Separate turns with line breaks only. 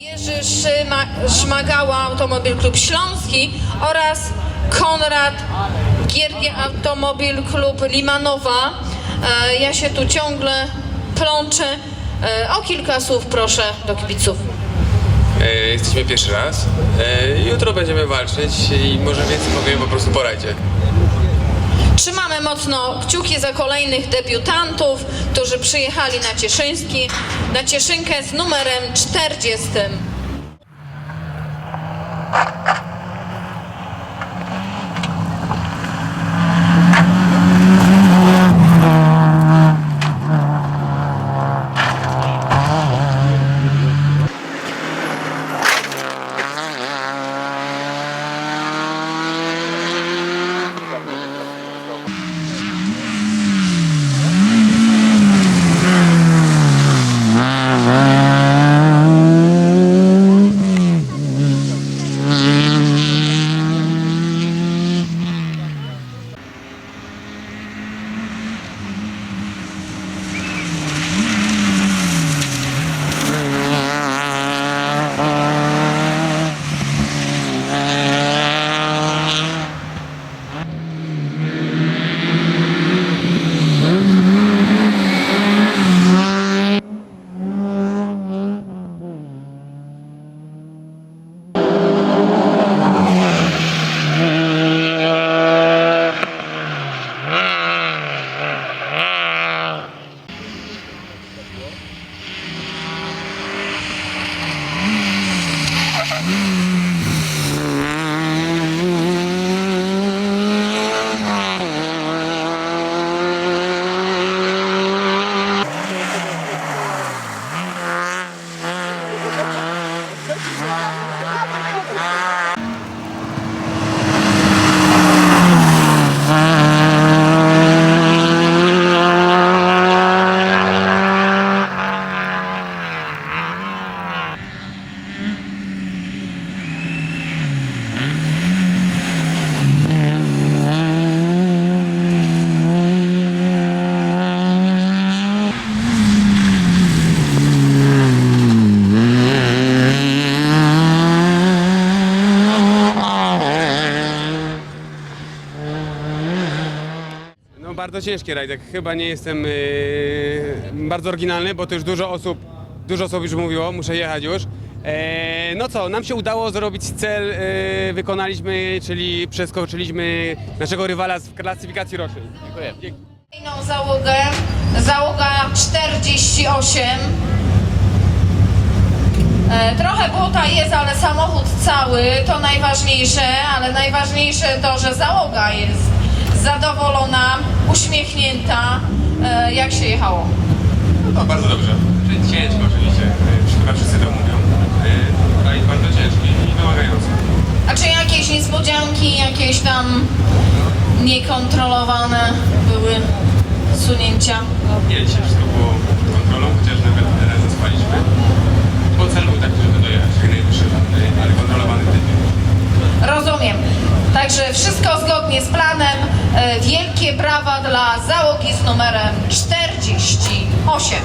Jerzy Szyma, Szmagała Automobil Klub Śląski oraz Konrad Giergie Automobil Klub Limanowa. E, Ja się tu ciągle plączę. E, O kilka słów proszę do kibiców.
E, Jesteśmy pierwszy raz. Jutro będziemy walczyć i może więcej powiem, po prostu porajcie.
Trzymamy mocno kciuki za kolejnych debiutantów, którzy przyjechali na Cieszyński, na Cieszynkę z numerem 40.
bardzo ciężki rajdek. Chyba nie jestem e, bardzo oryginalny, bo to już dużo osób, dużo osób już mówiło, muszę jechać już. E, no co, nam się udało zrobić cel, e, wykonaliśmy, czyli przeskoczyliśmy naszego rywala w klasyfikacji rocznej. Dziękuję.
Kolejną załogę, załoga 48. E, Trochę błota jest, ale samochód cały, to najważniejsze, ale najważniejsze to, że załoga jest zadowolona, uśmiechnięta. E, Jak się jechało?
No bardzo dobrze. Ciężko oczywiście, e, chyba wszyscy to mówią. E, Rajd bardzo ciężki i wymagający.
A czy jakieś niespodzianki, jakieś tam niekontrolowane były sunięcia?
Nie, dzisiaj wszystko było pod kontrolą, chociaż nawet e, zaspaliśmy. Bo cel był taki, żeby dojechać jak najwyższy, e, ale kontrolowany tydzień.
Rozumiem. Także wszystko zgodnie z planem. E, Wielkie brawa dla załogi z numerem 48.